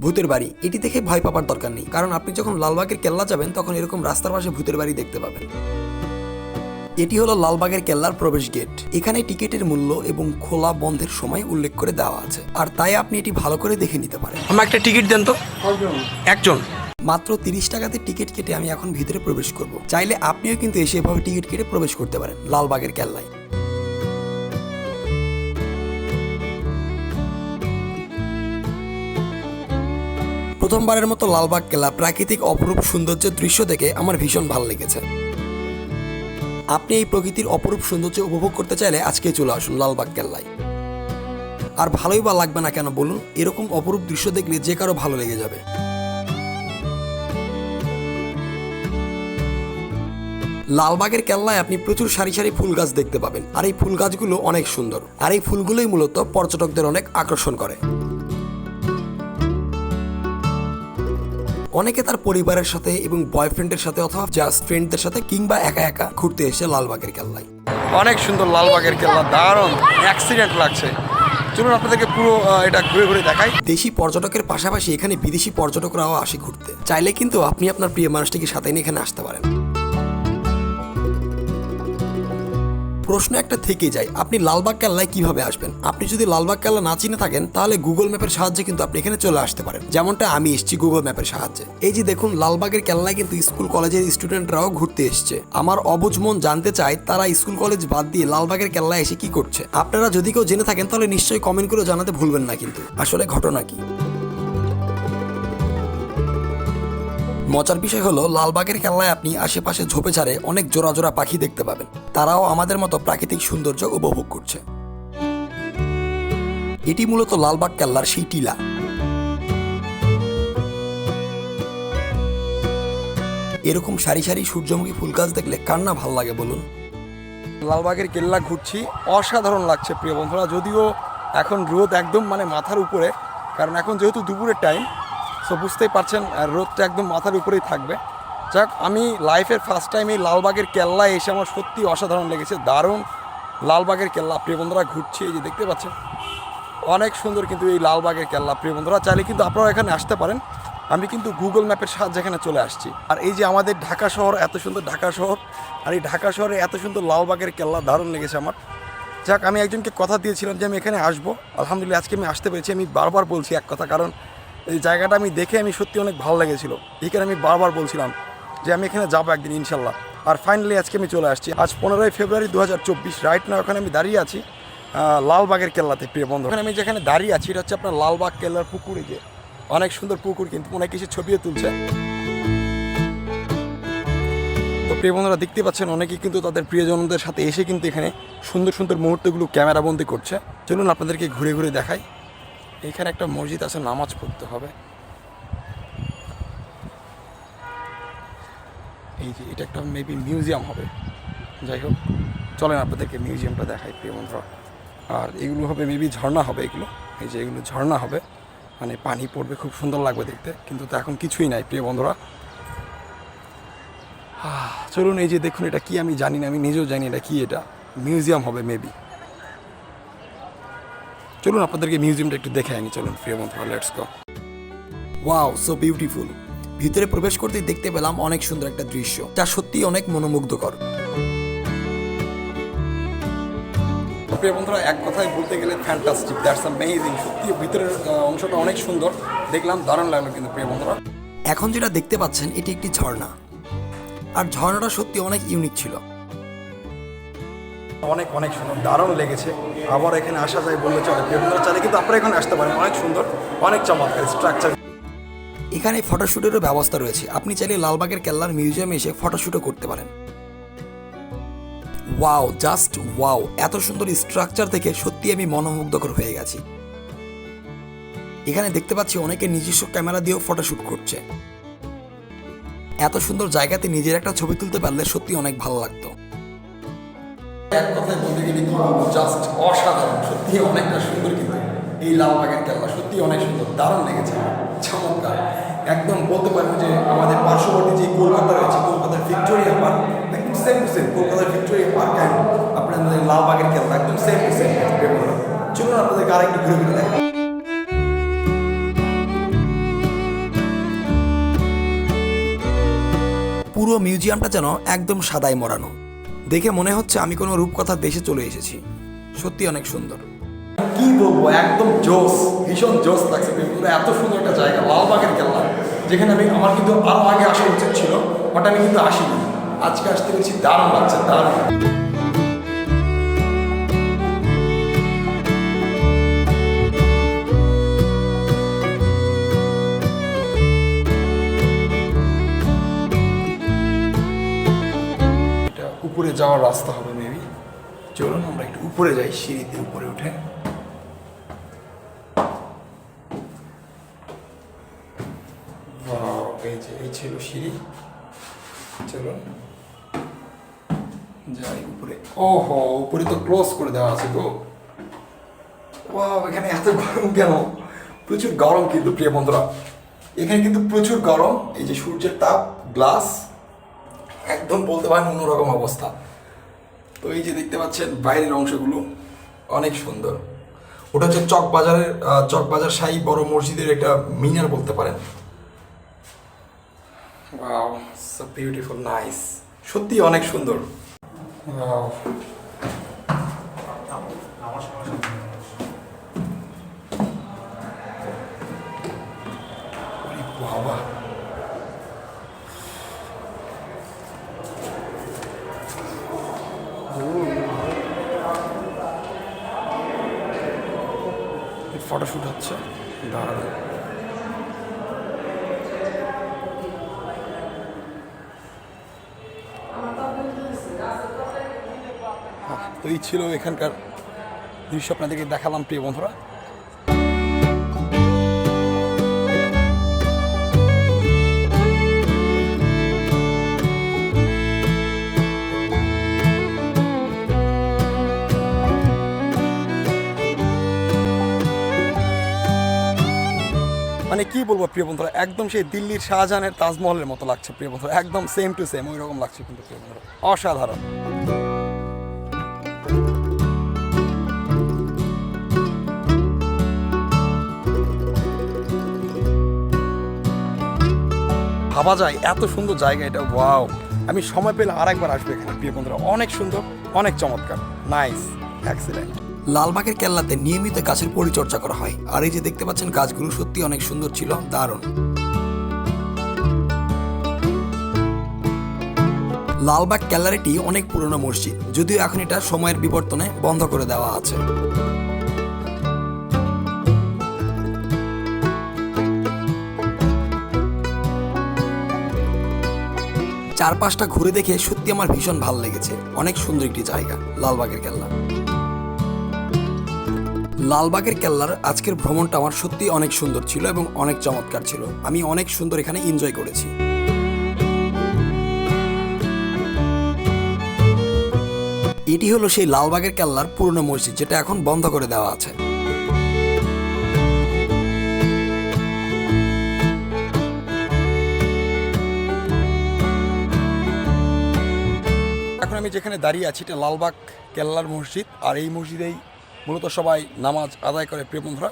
ভূতের বাড়ি। এটি দেখে ভয় পাবার দরকার নেই। কারণ আপনি যখন লালবাগের কেল্লা যাবেন তখন এরকম রাস্তার পাশে ভূতের বাড়ি দেখতে পাবেন। এটি হলো লালবাগের কেল্লার প্রবেশ গেট। এখানে টিকিটের মূল্য এবং খোলা বন্ধের সময় উল্লেখ করে দেওয়া আছে। আর তাই আপনি এটি ভালো করে দেখে নিতে পারেন। আমার একটা টিকিট দেন তো? একজন। মাত্র তিরিশ টাকাতে টিকিট কেটে আমি এখন ভিতরে প্রবেশ করব। চাইলে আপনিও কিন্তু এসে এভাবে টিকিট কেটে প্রবেশ করতে পারেন লালবাগের কেল্লায়। প্রথমবারের মতো লালবাগ কেলা প্রাকৃতিক অপরূপ সৌন্দর্যের দৃশ্য দেখে আমার ভীষণ ভালো লেগেছে। আপনি এই প্রকৃতির অপরূপ সৌন্দর্য উপভোগ করতে চাইলে আজকে চলে আসুন লালবাগ কেল্লায় আর ভালোই বা লাগবে না কেন বলুন, এরকম অপরূপ দৃশ্য দেখলে যে কারও ভালো লেগে যাবে। লালবাগের কেল্লায় আপনি প্রচুর সারি সারি ফুল গাছ দেখতে পাবেন। আর এই ফুল গাছগুলো অনেক সুন্দর। আর এই ফুলগুলোই মূলত পর্যটকদের অনেক আকর্ষণ করে। অনেকে তার পরিবারের সাথে এবং বয়ফ্রেন্ডের সাথে অথবা জাস্ট ফ্রেন্ডদের সাথে কিংবা একা একা ঘুরতে এসে লালবাগের কেল্লায়। অনেক সুন্দর লালবাগের কেল্লা দারুণ অ্যাক্সিডেন্ট লাগছে। চলুন আপনাদেরকে পুরো এটা ঘুরে ঘুরে দেখাই। দেশি পর্যটকের পাশাপাশি এখানে বিদেশি পর্যটকরাও আসে ঘুরতে। চাইলে কিন্তু আপনি আপনার প্রিয় মানুষটিকে সাথে নিয়ে এখানে আসতে পারেন। প্রশ্ন একটা থেকে যায়, আপনি লালবাগ কেল্লায় কীভাবে আসবেন? আপনি যদি লালবাগ কেল্লা না চিনে থাকেন, তাহলে গুগল ম্যাপের সাহায্যে কিন্তু আপনি এখানে চলে আসতে পারেন। যেমনটা আমি এসেছি গুগল ম্যাপের সাহায্যে। এই যে দেখুন, লালবাগের কেল্লায় কিন্তু স্কুল কলেজের স্টুডেন্টরাও ঘুরতে এসছে। আমার অবুঝ মন জানতে চায়, তারা স্কুল কলেজ বাদ দিয়ে লালবাগের কেল্লায় এসে কি করছে। আপনারা যদি কেউ জেনে থাকেন, তাহলে নিশ্চয়ই কমেন্ট করে জানাতে ভুলবেন না কিন্তু। আসলে ঘটনা কি? মজার বিষয় হলো, লালবাগের খেলায় আপনি আশেপাশে ঝোপে ছাড়ে অনেক জোড়া জোড়া পাখি দেখতে পাবেন। তারাও আমাদের মতো প্রাকৃতিক সৌন্দর্য উপভোগ করছে। এটি মূলত লালবাগ কেল্লার সেই টিলা। এরকম সারি সারি সূর্যমুখী ফুল গাছ দেখলে কার না ভালো লাগে বলুন? লালবাগের কেল্লা ঘুরছি, অসাধারণ লাগছে প্রিয় বন্ধুরা, যদিও এখন রোদ একদম মানে মাথার উপরে, কারণ এখন যেহেতু দুপুরের টাইম সো বুঝতেই পারছেন রোদটা একদম মাথার উপরেই থাকবে। যাক, আমি লাইফের ফার্স্ট টাইম এই লালবাগের কেল্লায় এসে আমার সত্যি অসাধারণ লেগেছে। দারুণ লালবাগের কেল্লা। প্রিয় বন্ধুরা, ঘুরছি, এই যে দেখতে পাচ্ছেন। অনেক সুন্দর কিন্তু এই লালবাগের কেল্লা। প্রিয় বন্ধুরা, চাইলে কিন্তু আপনারা এখানে আসতে পারেন। আমি কিন্তু গুগল ম্যাপের সাহায্যে এখানে চলে আসছি। আর এই যে আমাদের ঢাকা শহর, এত সুন্দর ঢাকা শহর। আর এই ঢাকা শহরে এত সুন্দর লালবাগের কেল্লা দারুণ লেগেছে আমার। যাক, আমি একজনকে কথা দিয়েছিলাম যে আমি এখানে আসব। আলহামদুলিল্লাহ, আজকে আমি আসতে পেরেছি। আমি বারবার বলছি এক কথা, কারণ এই জায়গাটা আমি দেখে আমি সত্যি অনেক ভালো লেগেছিল। কারণে আমি বারবার বলছিলাম যে আমি এখানে যাব একদিন, ইনশাল্লাহ। আর ফাইনালি আজকে আমি চলে আসছি। আজ পনেরোই ফেব্রুয়ারি দু হাজার চব্বিশ রাইট না ওখানে আমি দাঁড়িয়ে আছি লালবাগের কেল্লাতে, প্রিয় বন্ধু। ওখানে আমি যেখানে দাঁড়িয়ে আছি, এটা হচ্ছে আপনার লালবাগ কেল্লার পুকুরে যে। অনেক সুন্দর পুকুর, কিন্তু অনেক কিছু ছবিও তুলছে। তো প্রিয় বন্ধুরা, দেখতে পাচ্ছেন, অনেকেই কিন্তু তাদের প্রিয়জনদের সাথে এসে কিন্তু এখানে সুন্দর সুন্দর মুহূর্তগুলো ক্যামেরাবন্দি করছে। চলুন আপনাদেরকে ঘুরে ঘুরে দেখাই। এখানে একটা মসজিদ আছে, নামাজ পড়তে হবে। এই যে, এটা একটা মেবি মিউজিয়াম হবে। যাই হোক, চলেন আপনাদেরকে মিউজিয়ামটা দেখাই, প্রিয় বন্ধুরা। আর এগুলো হবে মেবি ঝর্ণা হবে এগুলো। এই যে, এগুলো ঝর্ণা হবে। মানে পানি পড়বে, খুব সুন্দর লাগবে দেখতে। কিন্তু তো এখন কিছুই নাই, প্রিয় বন্ধুরা। চলুন এই যে, দেখুন এটা কি আমি জানি না, আমি নিজেও জানি এটা কি এটা। মিউজিয়াম হবে মেবি চলুন আপনাদেরকে মিউজিয়ামটা একটু দেখে আনি চলুন প্রিয় বন্ধুরা let's go wow so beautiful ভিতরে প্রবেশ করতেই দেখতে পেলাম অনেক সুন্দর একটা দৃশ্য যা সত্যি অনেক মনোমুগ্ধকর। প্রিয় বন্ধুরা এক কথায় বলতে গেলে ফ্যান্টাস্টিক দ্যাটস অ্যামেজিং সত্যি ভিতরের অংশটা অনেক সুন্দর। দেখলাম দারুণ লাগল কিন্তু প্রিয় বন্ধুরা। এখন যেটা দেখতে পাচ্ছেন এটি একটি ঝর্ণা। আর ঝর্ণাটা সত্যি অনেক ইউনিক ছিল। অনেক অনেক সুন্দর, দারুণ লেগেছে। আবার এখানে আসা যায় বললে চলে। বন্ধুরা চাইলে কিন্তু আপনারা এখানে আসতে পারেন। অনেক সুন্দর, অনেক চমৎকার স্ট্রাকচার এখানে ফটোশ্যুটেরও ব্যবস্থা রয়েছে। আপনি চাইলে লালবাগের কেল্লার মিউজিয়ামে এসে ফটোশ্যুটও করতে পারেন। Wow, just wow. এত সুন্দর স্ট্রাকচার থেকে সত্যি আমি মনোমুগ্ধকর হয়ে গেছি। এখানে দেখতে পাচ্ছি অনেকে নিজস্ব ক্যামেরা দিয়েও ফটোশ্যুট করছে। এত সুন্দর জায়গাতে নিজের একটা ছবি তুলতে পারলে সত্যি অনেক ভালো লাগতো। এক কথায় বলতে গেলে জাস্ট অসাধারণ, সত্যি অনেকটা সুন্দর কিন্তু। এই কেল্লা সত্যি অনেক সুন্দর, দারুণ লেগেছে, চমৎকার। একদম বলতে পারব যে আমাদের পার্শ্ববর্তী যে কলকাতা রয়েছে, কলকাতার ভিক্টোরিয়া পার্ক, একদম সেম টু সেম কলকাতার ভিক্টোরিয়া পার্ক কেল্লা, একদম সেম টু সেম চলুন আপনাদেরকে আরেকটু ঘুরে ঘুরে পুরো মিউজিয়ামটা যেন একদম সাদায় মরানো দেখে মনে হচ্ছে আমি কোনো রূপকথার দেশে চলে এসেছি। সত্যি অনেক সুন্দর। কি বলব, একদম জোস ভীষণ জোস লাগছে বেঙ্গুলো এত সুন্দর একটা জায়গা লালবাগের কেল্লা যেখানে আমি, আমার কিন্তু আরও আগে আসা উচিত ছিল, বাট আমি কিন্তু আসিনি। আজকে আসতে পেরেছি দারুণ লাগছে, দারুণ। যাওয়ার রাস্তা হবে মেবি চলুন, আমরা একটু উপরে যাই, সিঁড়িতে উপরে উঠে। এই যে, এই ছিল সিঁড়ি। চলুন। যাই উপরে। ওহো, উপরে তো ক্লোজ করে দেওয়া আছে গো ওয়াও এখানে এত গরম কেন? প্রচুর গরম কিন্তু, প্রিয় বন্ধুরা। এখানে কিন্তু প্রচুর গরম। এই যে সূর্যের তাপ গ্লাস একদম বলতে পারেন অন্যরকম অবস্থা। তো এই যে দেখতে পাচ্ছেন, বাইরের অংশগুলো অনেক সুন্দর। ওটা হচ্ছে চকবাজারের চকবাজার শাহী বড় মসজিদের একটা মিনার বলতে পারেন। বিউটিফুল নাইস সত্যি অনেক সুন্দর। বাবা। ফটোশ্যুট হচ্ছে। দাঁড়ানো। তো এই ছিল এখানকার দৃশ্য আপনাদেরকে দেখালাম প্রিয় বন্ধুরা। মানে কি বলব প্রিয় বন্ধুরা, একদম সেই দিল্লির শাহজাহানের তাজমহলের মতো লাগছে প্রিয় বন্ধুরা, একদম সেম টু সেম ওই রকম লাগছে কিন্তু প্রিয় বন্ধুরা, অসাধারণ। ভাবা যায়, এত সুন্দর জায়গা এটা ওয়াও আমি সময় পেলে আর একবার আসব এখানে, প্রিয় বন্ধুরা, অনেক সুন্দর, অনেক চমৎকার নাইস এক্সিলেন্ট লালবাগের কেল্লাতে নিয়মিত গাছের পরিচর্যা করা হয়। আর এই যে দেখতে পাচ্ছেন, গাছগুলো সত্যি অনেক সুন্দর ছিল। দারুণ। লালবাগ ক্যালারিটি অনেক পুরনো মসজিদ। যদিও এখন এটা সময়ের বিবর্তনে বন্ধ করে দেওয়া আছে। চারপাশটা ঘুরে দেখে সত্যি আমার ভীষণ ভালো লেগেছে। অনেক সুন্দর একটি জায়গা, লালবাগের কেল্লা। লালবাগের কেল্লার আজকের ভ্রমণটা আমার সত্যি অনেক সুন্দর ছিল এবং অনেক চমৎকার ছিল। আমি অনেক সুন্দর এখানে এনজয় করেছি। এটি হলো সেই লালবাগের কেল্লার পুরনো মসজিদ, যেটা এখন বন্ধ করে দেওয়া আছে। এখন আমি যেখানে দাঁড়িয়ে আছি, এটা লালবাগ কেল্লার মসজিদ, আর এই মসজিদেই মূলত সবাই নামাজ আদায় করে, প্রিয় বন্ধুরা।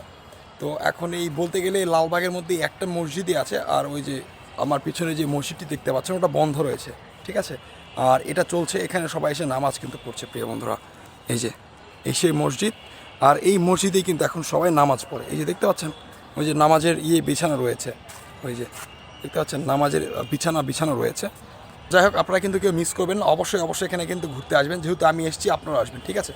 তো এখন এই বলতে গেলে লালবাগের মধ্যে একটা মসজিদই আছে, আর ওই যে আমার পিছনে যে মসজিদটি দেখতে পাচ্ছেন, ওটা বন্ধ রয়েছে, ঠিক আছে? আর এটা চলছে, এখানে সবাই এসে নামাজ কিন্তু পড়ছে, প্রিয় বন্ধুরা। এই যে, এই সেই মসজিদ, আর এই মসজিদেই কিন্তু এখন সবাই নামাজ পড়ে। এই যে দেখতে পাচ্ছেন, ওই যে নামাজের ইয়ে বিছানা রয়েছে, ওই যে, দেখতে পাচ্ছেন, নামাজের বিছানা বিছানা রয়েছে। যাই হোক, আপনারা কিন্তু কেউ মিস করবেন না, অবশ্যই অবশ্যই এখানে কিন্তু ঘুরতে আসবেন, যেহেতু আমি এসেছি আপনারা আসবেন, ঠিক আছে?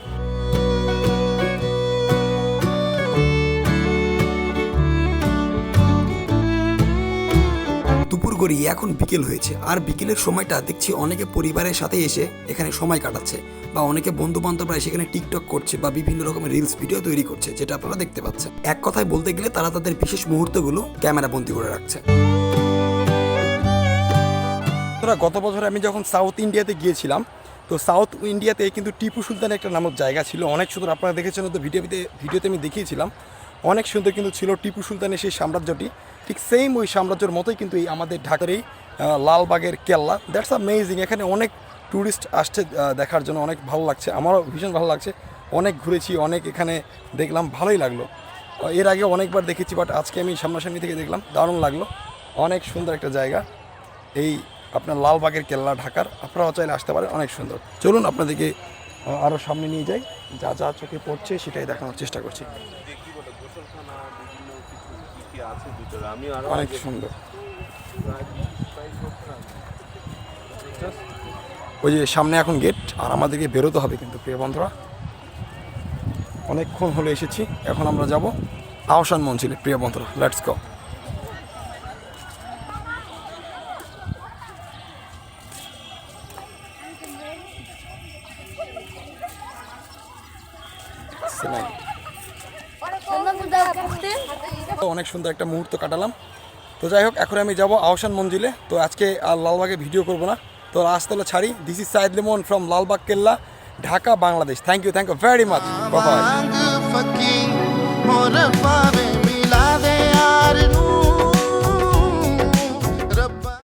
গড়িয়ে এখন বিকেল হয়েছে। আর বিকেলের সময়টা দেখছি অনেকে পরিবারের সাথে এসে এখানে সময় কাটাচ্ছে বা অনেকে বন্ধু বান্ধবরা সেখানে টিকটক করছে বা বিভিন্ন রকমের রিলস ভিডিও তৈরি করছে, যেটা আপনারা দেখতে পাচ্ছেন। এক কথায় বলতে গেলে তারা তাদের বিশেষ মুহূর্তগুলো ক্যামেরা বন্দি করে রাখছে। গত বছর আমি যখন সাউথ ইন্ডিয়াতে গিয়েছিলাম, তো সাউথ ইন্ডিয়াতে কিন্তু টিপু সুলতান একটা নামক জায়গা ছিল। অনেক সুন্দর, আপনারা দেখেছেন তো ভিডিওতে ভিডিওতে আমি দেখিয়েছিলাম। অনেক সুন্দর কিন্তু ছিল টিপু সুলতানের সেই সাম্রাজ্যটি। ঠিক সেম ওই সাম্রাজ্যের মতোই কিন্তু এই আমাদের ঢাকার এই লালবাগের কেল্লা। দ্যাটস আমেজিং এখানে অনেক ট্যুরিস্ট আসছে দেখার জন্য অনেক ভালো লাগছে। আমারও ভীষণ ভালো লাগছে। অনেক ঘুরেছি, অনেক এখানে দেখলাম, ভালোই লাগল। এর আগে অনেকবার দেখেছি বাট আজকে আমি সামনাসামনি থেকে দেখলাম, দারুণ লাগল। অনেক সুন্দর একটা জায়গা। এই আপনার লালবাগের কেল্লা, ঢাকার। আপনারাও চাইলে আসতে পারেন, অনেক সুন্দর। চলুন আপনাদেরকে আরও সামনে নিয়ে যাই। যা যা চোখে পড়ছে, সেটাই দেখানোর চেষ্টা করছি দেখি বলে গোসলখানা বিভিন্ন কিছু কি কি আছে ভিতরে আমি আরও অনেক সুন্দর। ওই যে সামনে এখন গেট আর আমাদেরকে বেরোতে হবে কিন্তু প্রিয় বন্ধুরা। অনেকক্ষণ হলে এসেছি এখন আমরা যাব আহসান মঞ্জিলে প্রিয় বন্ধুরা লেটস গো অনেক সুন্দর একটা মুহূর্ত কাটালাম। তো যাই হোক, এখন আমি যাব আহসান মঞ্জিলে। তো আজকে আর লালবাগে ভিডিও করব না। তো রাজতলা ছাড়ি। This is Saeed Lemon from Lalbagh, Kella, Dhaka, Bangladesh. Thank you thank you very much